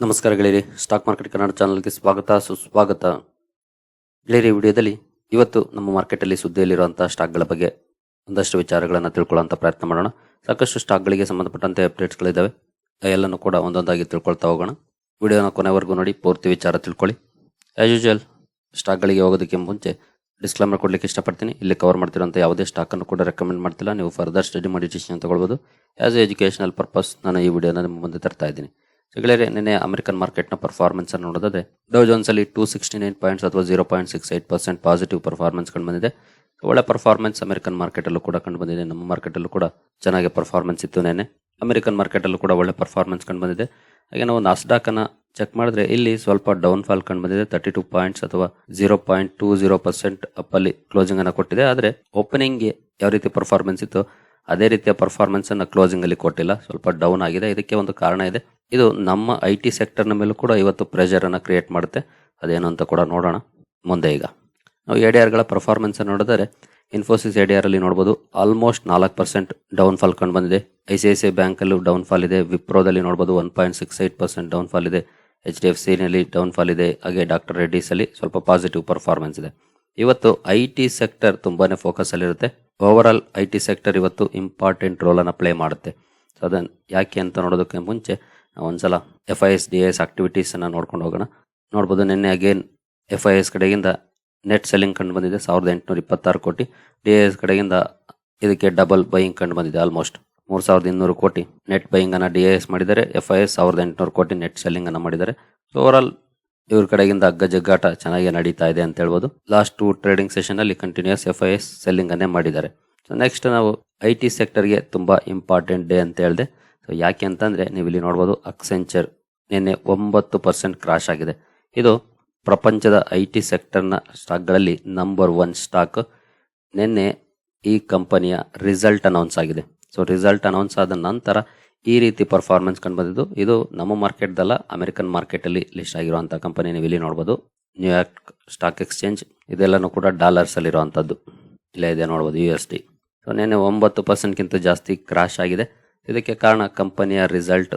ನಮಸ್ಕಾರ ಗೆಳೆಯರಿ stock market Kannada ಚಾನಲ್ಗೆ ಸ್ವಾಗತ, ಸುಸ್ವಾಗತ. ಗೆಳೆಯರಿ ವಿಡಿಯೋದಲ್ಲಿ ಇವತ್ತು ನಮ್ಮ ಮಾರ್ಕೆಟಲ್ಲಿ ಸುದ್ದಿಯಲ್ಲಿರುವಂತಹ ಸ್ಟಾಕ್ಗಳ ಬಗ್ಗೆ ಒಂದಷ್ಟು ವಿಚಾರಗಳನ್ನು ತಿಳ್ಕೊಳ್ಳುವಂಥ ಪ್ರಯತ್ನ ಮಾಡೋಣ. ಸಾಕಷ್ಟು ಸ್ಟಾಕ್ಗಳಿಗೆ ಸಂಬಂಧಪಟ್ಟಂತೆ ಅಪ್ಡೇಟ್ಸ್ಗಳಿದ್ದಾವೆ ಎಲ್ಲನೂ ಕೂಡ ಒಂದೊಂದಾಗಿ ತಿಳ್ಕೊಳ್ತಾ ಹೋಗೋಣ. ವಿಡಿಯೋನ ಕೊನೆವರೆಗೂ ನೋಡಿ, ಪೂರ್ತಿ ವಿಚಾರ ತಿಳ್ಕೊಳ್ಳಿ. ಆ್ಯಸ್ ಯೂಶುವಲ್ ಸ್ಟಾಕ್ಗಳಿಗೆ ಹೋಗೋದಕ್ಕೆ ಮುಂಚೆ ಡಿಸ್ಕ್ಲೈಮರ್ ಕೊಡಲಿಕ್ಕೆ ಇಷ್ಟಪಡ್ತೀನಿ. ಇಲ್ಲಿ ಕವರ್ ಮಾಡ್ತಿರೋಂಥ ಯಾವುದೇ ಸ್ಟಾಕನ್ನು ಕೂಡ ರೆಕಮೆಂಡ್ ಮಾಡ್ತಿಲ್ಲ. ನೀವು ಫರ್ದರ್ ಸ್ಟಡಿ ಮಾಡಿ ಡಿಸಿಷನ್ ತಗೊಳ್ಬೋದು. ಆ್ಯಸ್ ಎ ಎಜುಕೇಷನಲ್ ಪರ್ಪಸ್ ನಾನು ಈ ವಿಡಿಯೋನ ನಿಮ್ಮ ಮುಂದೆ ತರ್ತಾ ಇದ್ದೀನಿ. ಸೊ ಗೆಳೆಯರೆ, ನಿನ್ನೆ ಅಮೆರಿಕನ್ ಮಾರ್ಕೆಟ್ನ ಪರ್ಫಾರ್ಮೆನ್ಸ್ ಅನ್ನು ನೋಡೋದಾದ್ರೆ ಡೋ ಜೋನ್ಸ್ ಅಲ್ಲಿ ಟೂ ಸಿಕ್ಸ್ಟಿ ನೈನ್ ಪಾಯಿಂಟ್ಸ್ ಅಥವಾ zero point six eight percent positive performance ಕಂಡು ಬಂದಿದೆ. ಒಳ್ಳೆ ಪರ್ಫಾರ್ಮೆನ್ಸ್ ಅಮೆರಿಕನ್ ಮಾರ್ಕೆಟ್ ಅಲ್ಲೂ ಕೂಡ ಕಂಡು ಬಂದಿದೆ. ನಮ್ಮ ಮಾರ್ಕೆಟ್ ಅಲ್ಲೂ ಕೂಡ ಚೆನ್ನಾಗಿ ಪರ್ಫಾರ್ಮೆನ್ಸ್ ಇತ್ತು ನೆನೆ ಅಮೆರಿಕನ್ ಮಾರ್ಕೆಟ್ ಅಲ್ಲೂ ಕೂಡ ಒಳ್ಳೆ ಪರ್ಫಾರ್ಮೆನ್ಸ್ ಕಂಡು ಬಂದಿದೆ. ಹಾಗೆ ನಾವು ನಾಸ್ಡಾಕ್ ಚೆಕ್ ಮಾಡಿದ್ರೆ, ಇಲ್ಲಿ ಸ್ವಲ್ಪ ಡೌನ್ ಫಾಲ್ ಕಂಡು ಬಂದಿದೆ. ತರ್ಟಿ ಟೂ ಪಾಯಿಂಟ್ಸ್ ಅಥವಾ zero point two zero percent ಅಪ್ಪಲ್ಲಿ closing ಅನ್ನು ಕೊಟ್ಟಿದೆ. ಆದರೆ ಓಪನಿಂಗ್ ಯಾವ ರೀತಿ ಪರ್ಫಾರ್ಮೆನ್ಸ್ ಇತ್ತು, ಅದೇ ರೀತಿಯ ಪರ್ಫಾರ್ಮೆನ್ಸ್ ಅನ್ನು ಕ್ಲೋಸಿಂಗ್ ಕೊಟ್ಟಿಲ್ಲ. ಸ್ವಲ್ಪ ಡೌನ್ ಆಗಿದೆ. ಇದಕ್ಕೆ ಒಂದು ಕಾರಣ ಇದೆ. ಇದು ನಮ್ಮ ಐ ಟಿ ಸೆಕ್ಟರ್ನ ಮೇಲೂ ಕೂಡ ಇವತ್ತು ಪ್ರೆಷರನ್ನು ಕ್ರಿಯೇಟ್ ಮಾಡುತ್ತೆ. ಅದೇನು ಅಂತ ಕೂಡ ನೋಡೋಣ. ಮುಂದೆ ಈಗ. ನಾವು ಎ ಡಿ ಆರ್ಗಳ ಪರ್ಫಾರ್ಮೆನ್ಸ್ ನೋಡಿದರೆ ಇನ್ಫೋಸಿಸ್ ಎ ಡಿ ಆರ್ ಅಲ್ಲಿ ನೋಡಬಹುದು ಆಲ್ಮೋಸ್ಟ್ ನಾಲ್ಕು ಪರ್ಸೆಂಟ್ ಡೌನ್ ಫಾಲ್ ಕಂಡು ಬಂದಿದೆ I C I C I ಬ್ಯಾಂಕಲ್ಲೂ down fall ಇದೆ ವಿಪ್ರೋದಲ್ಲಿ ನೋಡ್ಬೋದು one point six eight percent down fall ಇದೆ. ಎಚ್ ಡಿ ಎಫ್ ಸಿನಲ್ಲಿ ಡೌನ್ ಫಾಲ್ ಇದೆ. ಹಾಗೆ ಡಾಕ್ಟರ್ ರೆಡ್ಡೀಸಲ್ಲಿ ಸ್ವಲ್ಪ ಪಾಸಿಟಿವ್ ಪರ್ಫಾರ್ಮೆನ್ಸ್ ಇದೆ. ಇವತ್ತು ಐ ಟಿ ಸೆಕ್ಟರ್ ತುಂಬಾ focus ಅಲ್ಲಿರುತ್ತೆ over all I T sector ಇವತ್ತು ಇಂಪಾರ್ಟೆಂಟ್ ರೋಲನ್ನು ಪ್ಲೇ ಮಾಡುತ್ತೆ. ಸೊ ಅದನ್ನು ಯಾಕೆ ಅಂತ ನೋಡೋದಕ್ಕೆ ಮುಂಚೆ ಒಂದ್ಸಲ F I S D S ಆಕ್ಟಿವಿಟೀಸನ್ನು ನೋಡ್ಕೊಂಡು ಹೋಗೋಣ. ನೋಡ್ಬೋದು ನಿನ್ನೆ ಅಗೇನ್ ಎಫ್ ಐ ಎಸ್ ಕಡೆಗಿಂದ ನೆಟ್ ಸೆಲ್ಲಿಂಗ್ ಕಂಡು ಬಂದಿದೆ, ಸಾವಿರದ ಎಂಟುನೂರ ಇಪ್ಪತ್ತಾರು ಕೋಟಿ. ಡಿ ಎಸ್ ಕಡೆಗಿಂದ ಇದಕ್ಕೆ ಡಬಲ್ ಬೈಯಿಂಗ್ ಕಂಡು ಬಂದಿದೆ ಆಲ್ಮೋಸ್ಟ್ ಮೂರು ಸಾವಿರದ ಇನ್ನೂರು ಕೋಟಿ ನೆಟ್ ಬೈಯಿಂಗನ್ನು ಡಿ ಎ ಎಸ್ ಮಾಡಿದ್ದಾರೆ. ಎಫ್ ಐ ಎಸ್ ಸಾವಿರದ ಎಂಟುನೂರು ಕೋಟಿ ನೆಟ್ ಸೆಲ್ಲಿಂಗನ್ನು ಮಾಡಿದ್ದಾರೆ. ಸೊ ಓವರ್ ಆಲ್ ಇವ್ರ ಕಡೆಗಿಂದ ಅಗ್ಗ ಜಗ್ಗಾಟ ಚೆನ್ನಾಗಿ ನಡೀತಾ ಇದೆ ಅಂತ ಹೇಳ್ಬೋದು. ಲಾಸ್ಟ್ ಟೂ ಟ್ರೇಡಿಂಗ್ ಸೆಷನಲ್ಲಿ ಕಂಟಿನ್ಯೂಸ್ ಎಫ್ ಐ ಎಸ್ ಸೆಲ್ಲಿಂಗನ್ನೇ ಮಾಡಿದ್ದಾರೆ. ಸೊ ನೆಕ್ಸ್ಟ್ ನಾವು ಐ ಟಿ ಸೆಕ್ಟರ್ಗೆ ತುಂಬ ಇಂಪಾರ್ಟೆಂಟ್ ಡೇ ಅಂತ ಹೇಳಿದೆ. ಸೊ ಯಾಕೆ ಅಂತಂದ್ರೆ ನೀವು ಇಲ್ಲಿ ನೋಡ್ಬೋದು ಅಕ್ಸೆಂಚರ್ ನಿನ್ನೆ ಒಂಬತ್ತು ಪರ್ಸೆಂಟ್ ಕ್ರಾಶ್ ಆಗಿದೆ. ಇದು ಪ್ರಪಂಚದ ಐ ಟಿ ಸೆಕ್ಟರ್ನ ಸ್ಟಾಕ್ಗಳಲ್ಲಿ ನಂಬರ್ ಒನ್ ಸ್ಟಾಕ್ ನಿನ್ನೆ ಈ ಕಂಪನಿಯ ರಿಸಲ್ಟ್ ಅನೌನ್ಸ್ ಆಗಿದೆ. ಸೊ ರಿಸಲ್ಟ್ ಅನೌನ್ಸ್ ಆದ ನಂತರ ಈ ರೀತಿ ಪರ್ಫಾರ್ಮೆನ್ಸ್ ಕಂಡು ಬಂದಿದ್ದು ಇದು ನಮ್ಮ ಮಾರ್ಕೆಟ್ದಲ್ಲ ಅಮೆರಿಕನ್ ಮಾರ್ಕೆಟಲ್ಲಿ ಲಿಸ್ಟ್ ಆಗಿರುವಂಥ ಕಂಪನಿ ನೀವು ಇಲ್ಲಿ ನೋಡ್ಬೋದು. ನ್ಯೂಯಾರ್ಕ್ ಸ್ಟಾಕ್ ಎಕ್ಸ್ಚೇಂಜ್ ಇದೆಲ್ಲನೂ ಕೂಡ ಡಾಲರ್ಸಲ್ಲಿರುವಂಥದ್ದು ಇಲ್ಲೇ ಇದೆ ನೋಡ್ಬೋದು ಯು ಎಸ್ ಟಿ ಸೊ ನಿನ್ನೆ ಒಂಬತ್ತು ಪರ್ಸೆಂಟ್ಗಿಂತ ಜಾಸ್ತಿ ಕ್ರಾಶ್ ಆಗಿದೆ. ಇದಕ್ಕೆ ಕಾರಣ ಕಂಪನಿಯ ರಿಸಲ್ಟ್.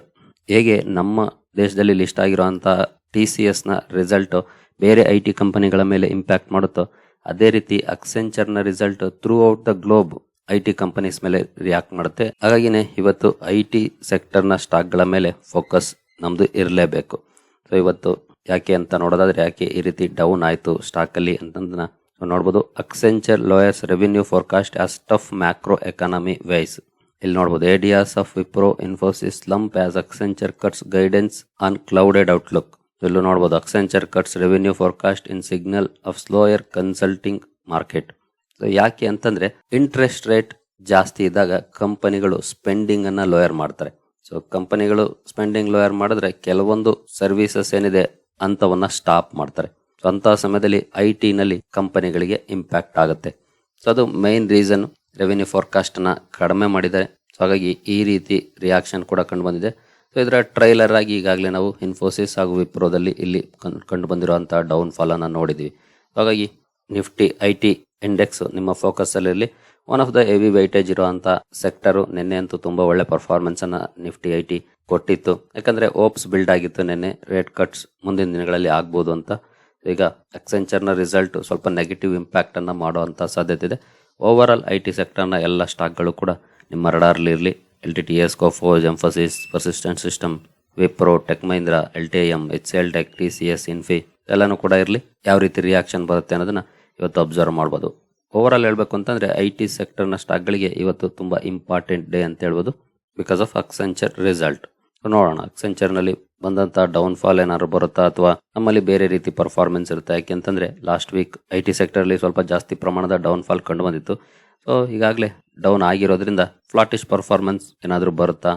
ಹೇಗೆ ನಮ್ಮ ದೇಶದಲ್ಲಿ ಲಿಸ್ಟ್ ಆಗಿರುವಂತ ಟಿ ಸಿ ಎಸ್ನ ರಿಸಲ್ಟ್ ಬೇರೆ ಐ ಟಿ ಕಂಪನಿಗಳ ಮೇಲೆ ಇಂಪ್ಯಾಕ್ಟ್ ಮಾಡುತ್ತೋ, ಅದೇ ರೀತಿ ಅಕ್ಸೆಂಚರ್ನ result throughout the globe I T companies ಮೇಲೆ ರಿಯಾಕ್ಟ್ ಮಾಡುತ್ತೆ. ಹಾಗಾಗಿನೇ ಇವತ್ತು ಐ ಟಿ ಸೆಕ್ಟರ್ನ ಸ್ಟಾಕ್ಗಳ ಮೇಲೆ ಫೋಕಸ್ ನಮ್ಮದು ಇರಲೇಬೇಕು. ಸೊ ಇವತ್ತು ಯಾಕೆ ಅಂತ ನೋಡೋದಾದ್ರೆ ಯಾಕೆ ಈ ರೀತಿ ಡೌನ್ ಆಯಿತು ಸ್ಟಾಕಲ್ಲಿ ಅಂತಂದ್ರೆ ನೋಡ್ಬೋದು. Accenture lowers revenue forecast as tough macro economy weighs ಇಲ್ಲಿ ನೋಡಬಹುದು ADRs of Wipro Infosys slump as Accenture cuts guidance on clouded outlook ಇಲ್ಲೂ ನೋಡಬಹುದು Accenture cuts revenue forecast in signal of slower consulting market ಯಾಕೆ ಅಂತಂದ್ರೆ interest rate ಜಾಸ್ತಿ ಇದ್ದಾಗ ಕಂಪನಿಗಳು spending ಅನ್ನ ಲೋಯರ್ ಮಾಡ್ತಾರೆ. ಸೊ ಕಂಪನಿಗಳು ಸ್ಪೆಂಡಿಂಗ್ ಲೋಯರ್ ಮಾಡಿದ್ರೆ ಕೆಲವೊಂದು ಸರ್ವಿಸಸ್ ಏನಿದೆ ಅಂತವನ್ನ ಸ್ಟಾಪ್ ಮಾಡ್ತಾರೆ. ಸೊ ಅಂತಹ ಸಮಯದಲ್ಲಿ ಐ ಟಿ ನಲ್ಲಿ ಕಂಪನಿಗಳಿಗೆ ಇಂಪ್ಯಾಕ್ಟ್ ಆಗುತ್ತೆ. ಸೊ ಅದು ಮೈನ್ ರೀಸನ್ ರೆವಿನ್ಯೂ ಫೋರ್ಕಾಸ್ಟ್ನ ಕಡಿಮೆ ಮಾಡಿದ್ದಾರೆ. ಸೊ ಹಾಗಾಗಿ ಈ ರೀತಿ ರಿಯಾಕ್ಷನ್ ಕೂಡ ಕಂಡು ಬಂದಿದೆ ಸೊ ಇದರ ಟ್ರೈಲರ್ ಆಗಿ ಈಗಾಗಲೇ ನಾವು ಇನ್ಫೋಸಿಸ್ ಹಾಗೂ ವಿಪ್ರೋದಲ್ಲಿ ಇಲ್ಲಿ ಕಂಡು ಬಂದಿರುವಂತಹ ಡೌನ್ ಫಾಲ್ ನೋಡಿದ್ದೀವಿ. ನೋಡಿದ್ವಿ ಹಾಗಾಗಿ ನಿಫ್ಟಿ ಐ ಟಿ ಇಂಡೆಕ್ಸ್ ನಿಮ್ಮ focus ಅಲ್ಲಿರಲಿ one of the heavy weightage ಇರುವಂತ ಸೆಕ್ಟರು ನಿನ್ನೆ ಅಂತೂ ತುಂಬಾ ಒಳ್ಳೆ ಪರ್ಫಾರ್ಮೆನ್ಸನ್ನು ನಿಫ್ಟಿ ಐ ಟಿ ಕೊಟ್ಟಿತ್ತು. ಯಾಕಂದ್ರೆ ಓಪ್ಸ್ ಬಿಲ್ಡ್ ಆಗಿತ್ತು ನಿನ್ನೆ ರೇಟ್ ಕಟ್ಸ್ ಮುಂದಿನ ದಿನಗಳಲ್ಲಿ ಆಗ್ಬೋದು ಅಂತ. ಈಗ ಎಕ್ಸೆಂಚರ್ನ ರಿಸಲ್ಟ್ ಸ್ವಲ್ಪ ನೆಗೆಟಿವ್ ಇಂಪ್ಯಾಕ್ಟ್ ಮಾಡುವಂಥ ಸಾಧ್ಯತೆ ಇದೆ. ಓವರ್ ಆಲ್ ಐ ಟಿ ಸೆಕ್ಟರ್ನ ಎಲ್ಲ ಸ್ಟಾಕ್ಗಳು ಕೂಡ ನಿಮ್ಮ ರಡಾರ್ಲಿ ಇರಲಿ. L T T S Coforge Mphasis Persistent System Wipro Tech Mahindra L T M H L Tech T C S Infy ಎಲ್ಲನೂ ಕೂಡ ಇರಲಿ. ಯಾವ ರೀತಿ ರಿಯಾಕ್ಷನ್ ಬರುತ್ತೆ ಅನ್ನೋದನ್ನ ಇವತ್ತು ಅಬ್ಸರ್ವ್ ಮಾಡ್ಬೋದು. ಓವರ್ ಆಲ್ ಹೇಳಬೇಕು ಅಂತಂದ್ರೆ ಐ ಟಿ ಸೆಕ್ಟರ್ನ ಸ್ಟಾಕ್ಗಳಿಗೆ ಇವತ್ತು ತುಂಬ ಇಂಪಾರ್ಟೆಂಟ್ ಡೇ ಅಂತ ಹೇಳ್ಬೋದು. ಬಿಕಾಸ್ ಆಫ್ ಅಕ್ಸೆಂಚರ್ ರಿಸಲ್ಟ್ ನೋಡೋಣ. ಅಕ್ಸೆಂಚರ್ ನಲ್ಲಿ ಬಂದಂತ ಡೌನ್ ಫಾಲ್ ಏನಾದ್ರು ಬರುತ್ತಾ ಅಥವಾ ನಮ್ಮಲ್ಲಿ ಬೇರೆ ರೀತಿ ಪರ್ಫಾರ್ಮೆನ್ಸ್ ಇರುತ್ತೆ? ಯಾಕೆಂತಂದ್ರೆ ಲಾಸ್ಟ್ ವೀಕ್ ಐ ಟಿ ಅಲ್ಲಿ ಸ್ವಲ್ಪ ಜಾಸ್ತಿ ಪ್ರಮಾಣದ ಡೌನ್ ಫಾಲ್ ಕಂಡು ಬಂದಿತ್ತು. ಸೊ ಈಗಾಗಲೇ ಡೌನ್ ಆಗಿರೋದ್ರಿಂದ ಫ್ಲಾಟಿಶ್ ಪರ್ಫಾರ್ಮೆನ್ಸ್ ಏನಾದರೂ ಬರುತ್ತಾ?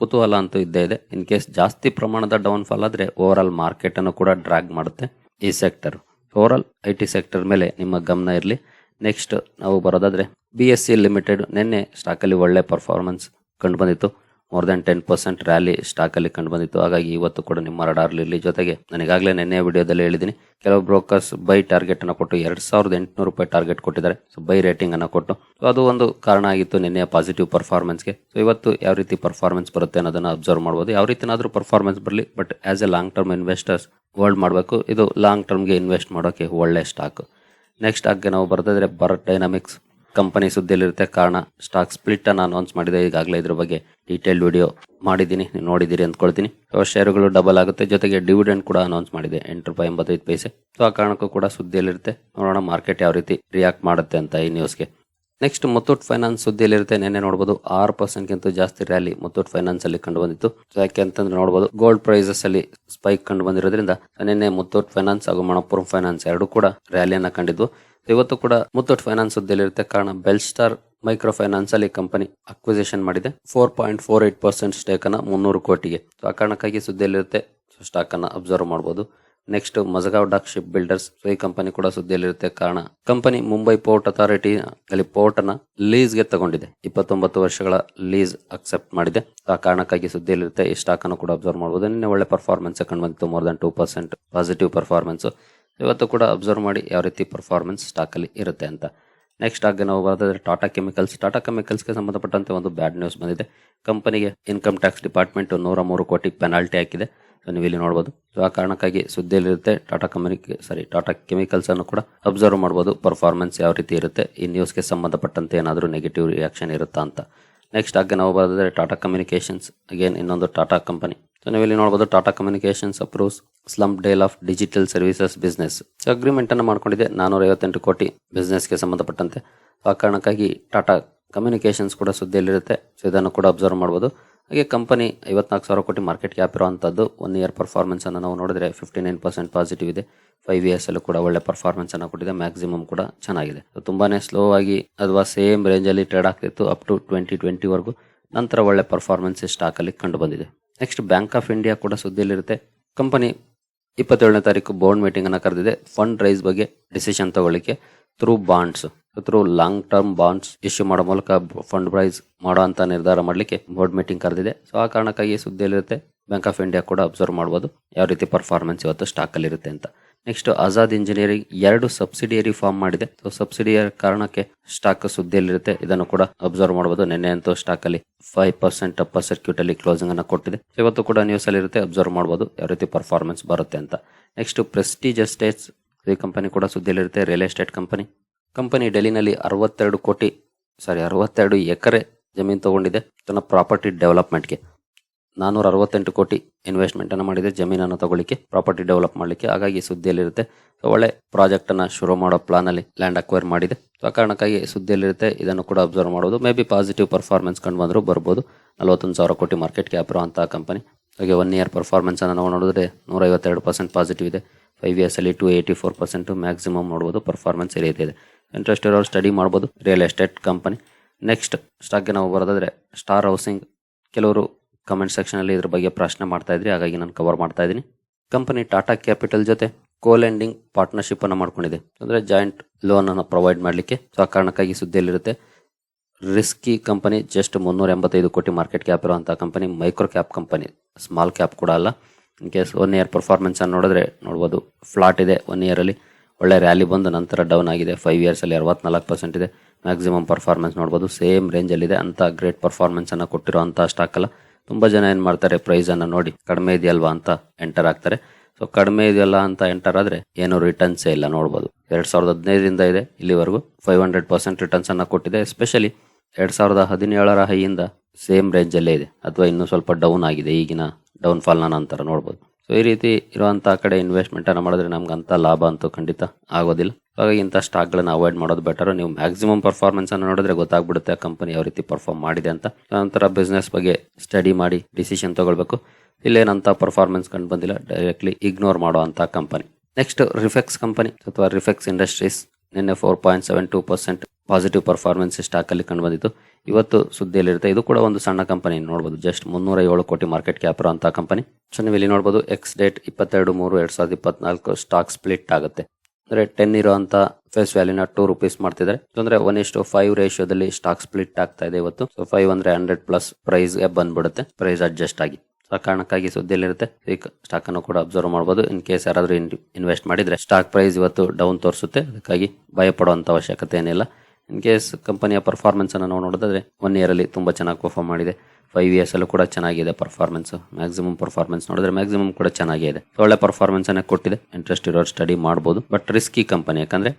ಕುತೂಹಲ ಅಂತೂ ಇದ್ದೇ ಇದೆ. ಇನ್ ಕೇಸ್ ಜಾಸ್ತಿ ಪ್ರಮಾಣದ ಡೌನ್ ಫಾಲ್ ಆದ್ರೆ ಓವರ್ ಆಲ್ ಮಾರ್ಕೆಟ್ ಅನ್ನು ಕೂಡ ಡ್ರ್ಯಾಗ್ ಮಾಡುತ್ತೆ ಈ sector over all I T sector ಮೇಲೆ ನಿಮ್ಮ ಗಮನ ಇರಲಿ. ನೆಕ್ಸ್ಟ್ ನಾವು ಬರೋದಾದ್ರೆ ಬಿ ಎಸ್ ಸಿ ಲಿಮಿಟೆಡ್ ನಿನ್ನೆ ಸ್ಟಾಕಲ್ಲಿ ಒಳ್ಳೆ ಪರ್ಫಾರ್ಮೆನ್ಸ್ ಕಂಡು ಬಂದಿತ್ತು. More than ten percent rally ಸ್ಟಾಕಲ್ಲಿ ಕಂಡು ಬಂದಿತ್ತು. ಹಾಗಾಗಿ ಇವತ್ತು ಕೂಡ ನಿಮ್ಮ ರಡಾರ್ಲಿರಲಿ ಜೊತೆಗೆ ನನಗಾಗಲೇ ನಿನ್ನೆ ವಿಡಿಯೋದಲ್ಲಿ ಹೇಳಿದ್ದೀನಿ. ಕೆಲವು ಬ್ರೋಕರ್ಸ್ ಬೈ ಟಾರ್ಗೆಟ್ ಅನ್ನು ಕೊಟ್ಟು ಎರಡು ಸಾವಿರದ ಎಂಟುನೂರು ರೂಪಾಯಿ ಟಾರ್ಗೆಟ್ ಕೊಟ್ಟಿದ್ದಾರೆ. ಸೊ ಬೈ ರೇಟಿಂಗ್ ಅನ್ನು ಕೊಟ್ಟು. ಅದು ಒಂದು ಕಾರಣ ಆಗಿತ್ತು ನಿನ್ನೆ ಪಾಸಿಟಿವ್ ಪರ್ಫಾರ್ಮೆನ್ಸ್ಗೆ ಸೊ ಇವತ್ತು ಯಾವ ರೀತಿ ಪರ್ಫಾರ್ಮೆನ್ಸ್ ಬರುತ್ತೆ ಅನ್ನೋದನ್ನು ಅಬ್ಸರ್ವ್ ಮಾಡ್ಬೋದು. ಯಾವ ರೀತಿನಾದರೂ ಪರ್ಫಾರ್ಮೆನ್ಸ್ ಬರಲಿ but as a long term investors hold ಮಾಡಬೇಕು. ಇದು ಲಾಂಗ್ ಟರ್ಮ್ಗೆ ಇನ್ವೆಸ್ಟ್ ಮಾಡೋಕ್ಕೆ ಒಳ್ಳೆ ಸ್ಟಾಕ್ ನೆಕ್ಸ್ಟ್ ಆಗಿ ನಾವು ಬರ್ತಿದ್ರೆ ಭರತ್ ಡೈನಾಮಿಕ್ಸ್ ಕಂಪನಿ ಸುದ್ದಿಯಲ್ಲಿರುತ್ತೆ. ಕಾರಣ ಸ್ಟಾಕ್ ಸ್ಪ್ಲಿಟ್ ಅನ್ನು ಅನೌನ್ಸ್ ಮಾಡಿದೆ. ಈಗಾಗಲೇ ಇದ್ರ ಬಗ್ಗೆ ಡೀಟೇಲ್ ವಿಡಿಯೋ ಮಾಡಿದ್ದೀನಿ. ನೋಡಿದ್ದೀರಿ ಅಂದ್ಕೊಳ್ತೀನಿ. ಸೊ ಶೇರುಗಳು ಡಬಲ್ ಆಗುತ್ತೆ. ಜೊತೆಗೆ ಡಿವಿಡೆಂಡ್ ಕೂಡ ಅನೌನ್ಸ್ ಮಾಡಿದೆ. ಎಂಟು ರೂಪಾಯಿ ಎಂಬತ್ತೈದು ಪೈಸೆ. ಸೊ ಆ ಕಾರಣಕ್ಕೂ ಕೂಡ ಸುದ್ದಿಯಲ್ಲಿರುತ್ತೆ. ನೋಡೋಣ ಮಾರ್ಕೆಟ್ ಯಾವ ರೀತಿ ರಿಯಾಕ್ಟ್ ಮಾಡುತ್ತೆ ಅಂತ ಈ ನ್ಯೂಸ್ಗೆ ನೆಕ್ಸ್ಟ್ ಮುತ್ತೂಟ್ ಫೈನಾನ್ಸ್ ಸುದ್ದಿಯಲ್ಲಿರುತ್ತೆ. ನಿನ್ನೆ ನೋಡಬಹುದು ಆರು ಪರ್ಸೆಂಟ್ಗಿಂತ ಜಾಸ್ತಿ ರ್ಯಾಲಿ ಮುತ್ತೂಟ್ ಫೈನಾನ್ಸ್ ಅಲ್ಲಿ ಕಂಡು ಬಂದಿತ್ತು. ಸೊ ಯಾಕೆ ಅಂತಂದ್ರೆ ನೋಡಬಹುದು ಗೋಲ್ಡ್ ಪ್ರೈಸಸ್ ಅಲ್ಲಿ ಸ್ಪೈಕ್ ಕಂಡು ಬಂದಿರೋದ್ರಿಂದ, ನಿನ್ನೆ ಮುತ್ತೂಟ್ ಫೈನಾನ್ಸ್ ಹಾಗೂ ಮಣಪುರಂ ಫೈನಾನ್ಸ್ ಎರಡು ಕೂಡ ರ್ಯಾಲಿಯನ್ನ ಕಂಡಿದ್ವು. ಇವತ್ತು ಕೂಡ ಮುತ್ತೂಟ್ ಫೈನಾನ್ಸ್ ಸುದ್ದಿಯಲ್ಲಿರುತ್ತೆ ಕಾರಣ ಬೆಲ್ ಸ್ಟಾರ್ ಮೈಕ್ರೋ ಫೈನಾನ್ಸ್ ಅಲ್ಲಿ ಕಂಪನಿ ಅಕ್ವಿಸಿಷನ್ ಮಾಡಿದೆ. Four point four eight percent stake ಅನ್ನ ಮುನ್ನೂರು ಕೋಟಿಗೆ. ಆ ಕಾರಣಕ್ಕಾಗಿ ಸುದ್ದಿಯಲ್ಲಿರುತ್ತೆ. ಸ್ಟಾಕ್ ಅನ್ನ ಅಬ್ಸರ್ವ್ ಮಾಡಬಹುದು next Mazagon dock ship builders ಈ ಕಂಪನಿ ಕೂಡ ಸುದ್ದಿಯಲ್ಲಿರುತ್ತೆ ಕಾರಣ ಕಂಪನಿ ಮುಂಬೈ ಪೋರ್ಟ್ ಅಥಾರಿಟಿ ಅಲ್ಲಿ ಪೋರ್ಟ್ ಅನ್ನ ಲೀಸ್ಗೆ ತಗೊಂಡಿದೆ. ಇಪ್ಪತ್ತೊಂಬತ್ತು ವರ್ಷಗಳ ಲೀಸ್ ಅಕ್ಸೆಪ್ಟ್ ಮಾಡಿದೆ. ಆ ಕಾರಣಕ್ಕಾಗಿ ಸುದ್ದಿಯಲ್ಲಿರುತ್ತೆ. ಈ ಸ್ಟಾಕ್ ಅನ್ನು ಕೂಡ ಅಬ್ಸರ್ವ್ ಮಾಡಬಹುದು ನಿನ್ನೆ ಒಳ್ಳೆ ಪರ್ಫಾರ್ಮೆನ್ಸ್ ಕಂಡು ಬಂದಿತ್ತು. More than two percent positive performance ಇವತ್ತು ಕೂಡ ಅಬ್ಸರ್ವ್ ಮಾಡಿ ಯಾವ ರೀತಿ ಪರ್ಫಾರ್ಮೆನ್ಸ್ ಸ್ಟಾಕಲ್ಲಿ ಇರುತ್ತೆ ಅಂತ. ನೆಕ್ಸ್ಟ್ ಆಗಿ ನಾವು ಬರೋದಾದ್ರೆ ಟಾಟಾ ಕೆಮಿಕಲ್ಸ್ ಟಾಟಾ ಕೆಮಿಕಲ್ಸ್ಗೆ ಸಂಬಂಧಪಟ್ಟಂತೆ ಒಂದು ಬ್ಯಾಡ್ ನ್ಯೂಸ್ ಬಂದಿದೆ. ಕಂಪನಿಗೆ ಇನ್ಕಮ್ ಟ್ಯಾಕ್ಸ್ ಡಿಪಾರ್ಟ್ಮೆಂಟ್ ನೂರ ಮೂರು ಕೋಟಿ ಪೆನಾಲ್ಟಿ ಹಾಕಿದೆ. ಸೊ ನೀವು ಇಲ್ಲಿ ನೋಡಬಹುದು ಸೊ ಆ ಕಾರಣಕ್ಕಾಗಿ ಸುದ್ದಿಯಲ್ಲಿರುತ್ತೆ Tata company sorry Tata chemicals ಅನ್ನು ಕೂಡ ಅಬ್ಸರ್ವ್ ಮಾಡ್ಬೋದು. ಪರ್ಫಾರ್ಮೆನ್ಸ್ ಯಾವ ರೀತಿ ಇರುತ್ತೆ. ಈ ನ್ಯೂಸ್ಗೆ ಸಂಬಂಧಪಟ್ಟಂತೆ ಏನಾದರೂ ನೆಗೆಟಿವ್ ರಿಯಾಕ್ಷನ್ ಇರುತ್ತಾ ಅಂತ. ನೆಕ್ಸ್ಟ್ ಆಗಿ ನಾವು ಬರೋದಾದ್ರೆ ಟಾಟಾ ಕಮ್ಯುನಿಕೇಷನ್ಸ್ ಅಗೇನ್ ಇನ್ನೊಂದು ಟಾಟಾ ಕಂಪನಿ ಸೊ ನೀವಿಲ್ಲಿ ಇಲ್ಲಿ ನೋಡಬಹುದು Tata communications approves slump sale of digital services business agreement ಅನ್ನು ಮಾಡ್ಕೊಂಡಿದೆ ನಾನೂರ ಐವತ್ತೆಂಟು ಕೋಟಿ ಬಿಸ್ನೆಸ್ಗೆ ಸಂಬಂಧಪಟ್ಟಂತೆ. ಆ ಕಾರಣಕ್ಕಾಗಿ ಟಾಟಾ ಕಮ್ಯುನಿಕೇಶನ್ಸ್ ಕೂಡ ಸುದ್ದಿಯಲ್ಲಿರುತ್ತೆ. ಸೊ ಇದನ್ನು ಕೂಡ ಅಬ್ಸರ್ವ್ ಮಾಡ್ಬೋದು. ಹಾಗೆ ಕಂಪನಿ ಐವತ್ನಾಲ್ಕು ಸಾವಿರ ಕೋಟಿ ಮಾರ್ಕೆಟ್ ಕ್ಯಾಪ್ ಇರುವಂಥದ್ದು ಒನ್ ಇಯರ್ ಪರ್ಫಾರ್ಮೆನ್ಸ್ ಅನ್ನು ನಾವು ನೋಡಿದ್ರೆ ಫಿಫ್ಟಿ ನೈನ್ ಪರ್ಸೆಂಟ್ ಪಾಸಿಟಿವ್ ಇದೆ. ಫೈವ್ ಇಯರ್ಸ್ ಅಲ್ಲೂ ಕೂಡ ಒಳ್ಳೆ ಪರ್ಫಾರ್ಮೆನ್ಸ್ ಅನ್ನು ಕೊಟ್ಟಿದೆ. ಮ್ಯಾಕ್ಸಿಮಮ್ ಕೂಡ ಚೆನ್ನಾಗಿದೆ. ತುಂಬಾ ಸ್ಲೋ ಆಗಿ ಅಥವಾ ಸೇಮ್ ರೇಂಜ್ ಅಲ್ಲಿ ಟ್ರೇಡ್ ಆಗ್ತಿತ್ತು ಅಪ್ ಟು ಟ್ವೆಂಟಿ ಟ್ವೆಂಟಿವರೆಗೂ ನಂತರ ಒಳ್ಳೆ ಪರ್ಫಾರ್ಮೆನ್ಸ್ ಸ್ಟಾಕ್ ಅಲ್ಲಿ ಕಂಡು ಬಂದಿದೆ. ನೆಕ್ಸ್ಟ್ ಬ್ಯಾಂಕ್ ಆಫ್ ಇಂಡಿಯಾ ಕೂಡ ಸುದ್ದಿಯಲ್ಲಿರುತ್ತೆ. ಕಂಪನಿ ಇಪ್ಪತ್ತೇಳನೇ ತಾರೀಕು ಬೋರ್ಡ್ ಮೀಟಿಂಗನ್ನು ಕರೆದಿದೆ. ಫಂಡ್ ರೈಸ್ ಬಗ್ಗೆ ಡಿಸಿಷನ್ ತಗೊಳ್ಳಿಕ್ಕೆ through bonds through long term bonds issue ಮಾಡೋ ಮೂಲಕ ಫಂಡ್ ಪ್ರೈಸ್ ಮಾಡೋ ಅಂತ ನಿರ್ಧಾರ ಮಾಡಲಿಕ್ಕೆ ಬೋರ್ಡ್ ಮೀಟಿಂಗ್ ಕರೆದಿದೆ. ಸೊ ಆ ಕಾರಣಕ್ಕಾಗಿ ಸುದ್ದಿಯಲ್ಲಿರುತ್ತೆ. ಬ್ಯಾಂಕ್ ಆಫ್ ಇಂಡಿಯಾ ಕೂಡ ಅಬ್ಸರ್ವ್ ಮಾಡ್ಬೋದು. ಯಾವ ರೀತಿ ಪರ್ಫಾರ್ಮೆನ್ಸ್ ಇವತ್ತು ಸ್ಟಾಕಲ್ಲಿರುತ್ತೆ ಅಂತ. ನೆಕ್ಸ್ಟ್ ಆಜಾದ್ ಇಂಜಿನಿಯರಿಂಗ್ ಎರಡು ಸಬ್ಸಿಡಿಯರಿ ಫಾರ್ಮ್ ಮಾಡಿದೆ. ಸೊ ಸಬ್ಸಿಡಿಯರ್ ಕಾರಣಕ್ಕೆ ಸ್ಟಾಕ್ ಸುದ್ದಿಯಲ್ಲಿರುತ್ತೆ. ಇದನ್ನು ಕೂಡ ಅಬ್ಸರ್ವ್ ಮಾಡಬಹುದು ನಿನ್ನೆ ಅಂತೂ ಸ್ಟಾಕ್ ಅಲ್ಲಿ ಫೈವ್ ಪರ್ಸೆಂಟ್ ಅಪ್ಪರ್ ಸರ್ಕ್ಯೂಟ್ ಅಲ್ಲಿ ಕ್ಲೋಸಿಂಗ್ ಅನ್ನು ಕೊಟ್ಟಿದೆ. ಇವತ್ತು ಕೂಡ ನ್ಯೂಸ್ ಅಲ್ಲಿ ಇರುತ್ತೆ. ಅಬ್ಸರ್ವ್ ಮಾಡಬಹುದು ಯಾವ ರೀತಿ ಪರ್ಫಾರ್ಮೆನ್ಸ್ ಬರುತ್ತೆ ಅಂತ. ನೆಕ್ಸ್ಟ್ ಪ್ರೆಸ್ಟೀಜ್ ಎಸ್ಟೇಟ್ಸ್ ಈ ಕಂಪನಿ ಕೂಡ ಸುದ್ದಿಯಲ್ಲಿರುತ್ತೆ. ರಿಯಲ್ ಎಸ್ಟೇಟ್ ಕಂಪನಿ ಕಂಪನಿ ಡೆಲ್ಲಿನಲ್ಲಿ ಅರವತ್ತೆರಡು ಕೋಟಿ ಸಾರಿ ಅರವತ್ತೆರಡು ಎಕರೆ ಜಮೀನು ತಗೊಂಡಿದೆ. ತನ್ನ ಪ್ರಾಪರ್ಟಿ ಡೆವಲಪ್ಮೆಂಟ್ಗೆ ನಾನೂರ ಅರವತ್ತೆಂಟು ಕೋಟಿ ಇನ್ವೆಸ್ಟ್ಮೆಂಟನ್ನು ಮಾಡಿದೆ, ಜಮೀನನ್ನು ತಗೊಳ್ಳಿಕ್ಕೆ, ಪ್ರಾಪರ್ಟಿ ಡೆವಲಪ್ ಮಾಡಲಿಕ್ಕೆ. ಹಾಗಾಗಿ ಸುದ್ದಿಯಲ್ಲಿರುತ್ತೆ. ಸೊ, ಒಳ್ಳೆ ಪ್ರಾಜೆಕ್ಟನ್ನು ಶುರು ಮಾಡೋ ಪ್ಲಾನಲ್ಲಿ ಲ್ಯಾಂಡ್ ಅಕ್ವೈರ್ ಮಾಡಿದೆ. ಸೊ, ಆ ಕಾರಣಕ್ಕಾಗಿ ಸುದ್ದಿಯಲ್ಲಿರುತ್ತೆ. ಇದನ್ನು ಕೂಡ ಅಬ್ಸರ್ವ್ ಮಾಡೋದು. ಮೇ ಬಿ ಪಾಸಿಟಿವ್ ಪರ್ಫಾರ್ಮೆನ್ಸ್ ಕಂಡು ಬಂದರೂ ಬರ್ಬೋದು. ನಲವತ್ತೊಂದು ಸಾವಿರ ಕೋಟಿ ಮಾರ್ಕೆಟ್ ಕ್ಯಾಪ್ ಅಂತ ಕಂಪನಿ ಹಾಗೆ ಒನ್ ಇಯರ್ ಪರ್ಫಾರ್ಮೆನ್ಸನ್ನು ನಾವು ನೋಡಿದ್ರೆ ನೂರ ಐವತ್ತೆರಡು ಪರ್ಸೆಂಟ್ ಪಾಸಿಟಿವ್ ಇದೆ five ಇಯರ್ಸಲ್ಲಿ two eighty four percent maximum ನೋಡ್ಬೋದು. ಪರ್ಫಾರ್ಮೆನ್ಸ್ ಈ ಇದೆ. ಇಂಟ್ರೆಸ್ಟ್ ಇರೋರು ಸ್ಟಡಿ ಮಾಡ್ಬೋದು. ರಿಯಲ್ ಎಸ್ಟೇಟ್ ಕಂಪನಿ ನೆಕ್ಸ್ಟ್ ಸ್ಟಾಕ್ಗೆ ನಾವು ಬರೋದಾದ್ರೆ ಸ್ಟಾರ್ ಹೌಸಿಂಗ್ ಕೆಲವರು ಕಮೆಂಟ್ ಸೆಕ್ಷನ್ ಅಲ್ಲಿ ಇದ್ರ ಬಗ್ಗೆ ಪ್ರಶ್ನೆ ಮಾಡ್ತಾ ಇದ್ರಿ, ಹಾಗಾಗಿ ನಾನು ಕವರ್ ಮಾಡ್ತಾ ಇದ್ದೀನಿ. ಕಂಪನಿ ಟಾಟಾ ಕ್ಯಾಪಿಟಲ್ ಜೊತೆ ಕೋ ಲೆಂಡಿಂಗ್ ಪಾರ್ಟ್ನರ್ಶಿಪ್ ಅನ್ನು ಮಾಡ್ಕೊಂಡಿದೆ. ಅಂದ್ರೆ ಜಾಯಿಂಟ್ ಲೋನ್ ಅನ್ನು ಪ್ರೊವೈಡ್ ಮಾಡಲಿಕ್ಕೆ ಸೊ ಆ ಕಾರಣಕ್ಕಾಗಿ ಸುದ್ದಿಯಲ್ಲಿರುತ್ತೆ. ರಿಸ್ಕಿ ಕಂಪನಿ ಜಸ್ಟ್ ಮುನ್ನೂರ ಎಂಬತ್ತೈದು ಕೋಟಿ ಮಾರ್ಕೆಟ್ ಕ್ಯಾಪ್ ಇರುವಂಥ company micro cap company small cap ಕೂಡ ಅಲ್ಲ. In case one year performance ಅನ್ನು ನೋಡಿದ್ರೆ ನೋಡ್ಬೋದು ಫ್ಲಾಟ್ ಇದೆ ಒನ್ ಇಯರ್ ಅಲ್ಲಿ. ಒಳ್ಳೆ ರ್ಯಾಲಿ ಬಂದು ನಂತರ ಡೌನ್ ಆಗಿದೆ ಫೈವ್ ಇಯರ್ಸ್ ಅಲ್ಲಿ ಅರವತ್ನಾಲ್ಕು ಪರ್ಸೆಂಟ್ ಇದೆ. ಮ್ಯಾಕ್ಸಿಮಮ್ ಪರ್ಫಾರ್ಮೆನ್ಸ್ ನೋಡ್ಬೋದು ಸೇಮ್ ರೇಂಜ್ ಅಲ್ಲಿ ಇದೆ. ಅಂತ ಗ್ರೇಟ್ ಪರ್ಫಾರ್ಮೆನ್ಸನ್ನು ಕೊಟ್ಟಿರೋ ಕೊಟ್ಟಿರುವಂತಹ ಸ್ಟಾಕ್ ಅಲ್ಲ. ತುಂಬಾ ಜನ ಏನು ಮಾಡ್ತಾರೆ ಪ್ರೈಸ್ ಅನ್ನ ನೋಡಿ ಕಡಿಮೆ ಇದೆಯಲ್ವಾ ಅಂತ ಎಂಟರ್ ಆಗ್ತಾರೆ. ಸೊ ಕಡಿಮೆ ಇದೆಯಲ್ಲ ಅಂತ ಎಂಟರ್ ಆದ್ರೆ ಏನು ರಿಟರ್ನ್ಸ್ ಇಲ್ಲ ನೋಡ್ಬೋದು. ಎರಡು ಸಾವಿರದ ಹದಿನೈದರಿಂದ ಇದೆ, ಇಲ್ಲಿವರೆಗೂ ಫೈವ್ ಹಂಡ್ರೆಡ್ ಪರ್ಸೆಂಟ್ ರಿಟರ್ನ್ಸ್ ಅನ್ನ ಕೊಟ್ಟಿದೆ. ಎಸ್ಪೆಷಲಿ ಎರಡು ಸಾವಿರದ ಹದಿನೇಳರ ಹೈಯಿಂದ ಸೇಮ್ ರೇಂಜ್ ಅಲ್ಲೇ ಇದೆ. ಅಥವಾ ಇನ್ನೂ ಸ್ವಲ್ಪ ಡೌನ್ ಆಗಿದೆ, ಈಗಿನ ಡೌನ್ ಫಾಲ್ನ ನಂತರ ನೋಡ್ಬೋದು. ಸೊ ಈ ರೀತಿ ಇರುವಂತಹ ಕಡೆ ಇನ್ವೆಸ್ಟ್ಮೆಂಟ್ ಅನ್ನ ಮಾಡಿದ್ರೆ ನಮ್ಗೆ ಅಂತ ಲಾಭ ಅಂತೂ ಖಂಡಿತ ಆಗೋದಿಲ್ಲ. ಹಾಗಾಗಿ ಇಂಥ ಸ್ಟಾಕ್ ಗಳನ್ನ ಅವಾಯ್ಡ್ ಮಾಡೋದು ಬೆಟರ್ ನೀವು ಮ್ಯಾಕ್ಸಿಮಮ್ ಪರ್ಫಾರ್ಮೆನ್ಸ್ ಅನ್ನು ನೋಡಿದ್ರೆ ಗೊತ್ತಾಗ್ಬಿಡುತ್ತೆ ಆ ಕಂಪನಿ ಯಾವ ರೀತಿ ಪರ್ಫಾರ್ಮ್ ಮಾಡಿದೆ ಅಂತ. ನಂತರ ಬಿಸ್ನೆಸ್ ಬಗ್ಗೆ ಸ್ಟಡಿ ಮಾಡಿ ಡಿಸಿಷನ್ ತಗೊಳ್ಬೇಕು. ಇಲ್ಲೇನಂತ ಪರ್ಫಾರ್ಮೆನ್ಸ್ ಕಂಡು ಬಂದಿಲ್ಲ ಡೈರೆಕ್ಟ್ಲಿ ಇಗ್ನೋರ್ ಮಾಡೋ ಅಂತ ಕಂಪನಿ ನೆಕ್ಸ್ಟ್ ರಿಫೆಕ್ಸ್ ಕಂಪನಿ ಅಥವಾ ರಿಫೆಕ್ಸ್ ಇಂಡಸ್ಟ್ರೀಸ್ ನಿನ್ನೆ four point seven two percent positive performance ಸ್ಟಾಕಲ್ಲಿ ಕಂಡು ಬಂದಿತ್ತು ಇವತ್ತು ಸುದ್ದಿಯಲ್ಲಿರುತ್ತೆ, ಇದು ಕೂಡ ಒಂದು ಸಣ್ಣ ಕಂಪನಿ ನೋಡ್ಬೋದು. ಜಸ್ಟ್ ಮುನ್ನೂರ ಏಳು ಕೋಟಿ ಮಾರ್ಕೆಟ್ ಕ್ಯಾಪ್ ಅಂತ ಕಂಪನಿ ಸೊ ನೀವು ಇಲ್ಲಿ ನೋಡಬಹುದು ಎಕ್ಸ್ ಡೇಟ್ ಇಪ್ಪತ್ತೆರಡು ಮೂರು ಎರಡು ಸಾವಿರದ ಇಪ್ಪತ್ನಾಲ್ಕು ಸ್ಟಾಕ್ ಸ್ಪ್ಲಿಟ್ ಆಗುತ್ತೆ. ಅಂದ್ರೆ ಟೆನ್ ಇರುವಂತ ಫೇಸ್ ವ್ಯಾಲ್ಯೂನ ಟೂ ರುಪೀಸ್ ಮಾಡ್ತಿದ್ದಾರೆ. ಅಂದರೆ ಒನ್ ಇಷ್ಟು ಫೈವ್ ರೇಷಿಯೋದಲ್ಲಿ ಸ್ಟಾಕ್ ಸ್ಪ್ಲಿಟ್ ಆಗ್ತಾ ಇದೆ ಇವತ್ತು. ಸೊ ಫೈವ್ ಅಂದರೆ ಹಂಡ್ರೆಡ್ ಪ್ಲಸ್ ಪ್ರೈಸ್ ಬಂದ್ಬಿಡುತ್ತೆ ಪ್ರೈಸ್ ಅಡ್ಜಸ್ಟ್ ಆಗಿ. ಆ ಕಾರಣಕ್ಕಾಗಿ ಸುದ್ದಿಯಲ್ಲಿರುತ್ತೆ, ಈ ಸ್ಟಾಕ್ ಅನ್ನು ಕೂಡ ಅಬ್ಸರ್ವ್ ಮಾಡಬಹುದು ಇನ್ ಕೇಸ್ ಯಾರಾದರೂ ಇನ್ವೆಸ್ಟ್ ಮಾಡಿದ್ರೆ ಸ್ಟಾಕ್ ಪ್ರೈಸ್ ಇವತ್ತು ಡೌನ್ ತೋರಿಸುತ್ತೆ. ಅದಕ್ಕಾಗಿ ಭಯ ಪಡುವಂತ ಅವಶ್ಯಕತೆ ಏನಿಲ್ಲ. ಇನ್ ಕೇಸ್ ಕಂಪನಿಯ ಪರ್ಫಾರ್ಮೆನ್ಸನ್ನು ನಾವು ನೋಡೋದಾದ್ರೆ ಒನ್ ಇಯರಲ್ಲಿ ತುಂಬ ಚೆನ್ನಾಗಿ ಪರ್ಫಾರ್ಮ್ ಮಾಡಿದೆ. ಫೈವ್ ಇಯರ್ಸ್ ಅಲ್ಲೂ ಕೂಡ ಚೆನ್ನಾಗಿದೆ ಪರ್ಫಾರ್ಮೆನ್ಸ್ ಮ್ಯಾಕ್ಸಿಮಮ್ ಪರ್ಫಾರ್ಮೆನ್ಸ್ ನೋಡಿದ್ರೆ ಮ್ಯಾಕ್ಸಿಮಮ್ ಕೂಡ ಚೆನ್ನಾಗಿದೆ ಒಳ್ಳೆ ಪರ್ಫಾರ್ಮೆನ್ಸ್ ಅನ್ನ ಕೊಟ್ಟಿದೆ. ಇಂಟ್ರೆಸ್ಟ್ ಇರೋರು ಸ್ಟಡಿ ಮಾಡಬಹುದು ಬಟ್ ರಿಸ್ಕಿ ಕಂಪನಿ ಯಾಕಂದ್ರೆ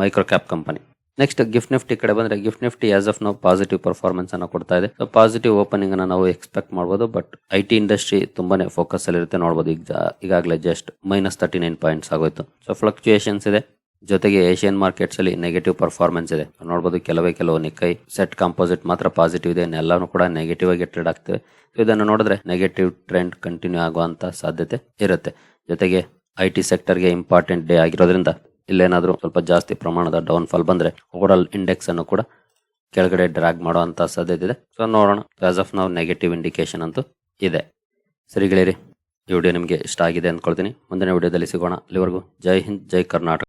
micro cap company next gift Nifty ಕಡೆ ಬಂದ್ರೆ ಗಿಫ್ಟ್ ನಿಫ್ಟಿ ಆಸ್ ಆಫ್ ನಾವು ಪಾಸಿಟಿವ್ ಪರ್ಫಾರ್ಮೆನ್ಸ್ ಅನ್ನು ಕೊಡ್ತಾ ಇದೆ. ಸೊ ಪಾಸಿಟಿವ್ ಓಪನಿಂಗ್ ಅನ್ನು ನಾವು ಎಕ್ಸ್ಪೆಕ್ಟ್ ಮಾಡಬಹುದು ಬಟ್ ಐ ಟಿ ಇಂಡಸ್ಟ್ರಿ ತುಂಬಾನೇ ಫೋಕಸ್ ಅಲ್ಲಿ ಇರುತ್ತೆ ನೋಡಬಹುದು ಈಗ, ಈಗಾಗಲೇ just minus thirty nine points ಆಗೋಯ್ತು. ಸೊ ಫ್ಲಕ್ಚುಯೇಷನ್ಸ್ ಇದೆ. ಜೊತೆಗೆ ಏಷ್ಯನ್ ಮಾರ್ಕೆಟ್ಸ್ ಅಲ್ಲಿ ನೆಗೆಟಿವ್ ಪರ್ಫಾರ್ಮೆನ್ಸ್ ಇದೆ. ನೋಡಬಹುದು ಕೆಲವೇ ಕೆಲವು ನಿಕ್ಕೈ ಸೆಟ್ ಕಾಂಪೋಸಿಟ್ ಮಾತ್ರ ಪಾಸಿಟಿವ್ ಇದೆ. ಎಲ್ಲಾನು ಕೂಡ ನೆಗೆಟಿವ್ ಆಗಿ ಟ್ರೇಡ್ ಆಗ್ತವೆ ಸೊ ಇದನ್ನು ನೋಡಿದ್ರೆ ನೆಗೆಟಿವ್ ಟ್ರೆಂಡ್ ಕಂಟಿನ್ಯೂ ಆಗುವಂತ ಸಾಧ್ಯತೆ ಇರುತ್ತೆ. ಜೊತೆಗೆ ಐ ಟಿ ಸೆಕ್ಟರ್ಗೆ ಇಂಪಾರ್ಟೆಂಟ್ ಡೇ ಆಗಿರೋದ್ರಿಂದ ಇಲ್ಲೇನಾದರೂ ಸ್ವಲ್ಪ ಜಾಸ್ತಿ ಪ್ರಮಾಣದ ಡೌನ್ ಫಾಲ್ ಬಂದ್ರೆ ಓವರ್ ಇಂಡೆಕ್ಸ್ ಅನ್ನು ಕೂಡ ಕೆಳಗಡೆ ಡ್ರಾಗ್ ಮಾಡುವಂತ ಸಾಧ್ಯತೆ ಇದೆ. ಸೊ ನೋಡೋಣ. ಆಸ್ ಆಫ್ ನಾವು ನೆಗೆಟಿವ್ ಇಂಡಿಕೇಶನ್ ಅಂತೂ ಇದೆ. ಸರಿಗಳಿರಿ. ಈ ವಿಡಿಯೋ ನಿಮಗೆ ಇಷ್ಟ ಆಗಿದೆ ಅಂದ್ಕೊಳ್ತೀನಿ. ಮುಂದಿನ ವಿಡಿಯೋದಲ್ಲಿ ಸಿಗೋಣ. ಅಲ್ಲಿವರೆಗೂ ಜೈ ಹಿಂದ್, ಜೈ ಕರ್ನಾಟಕ.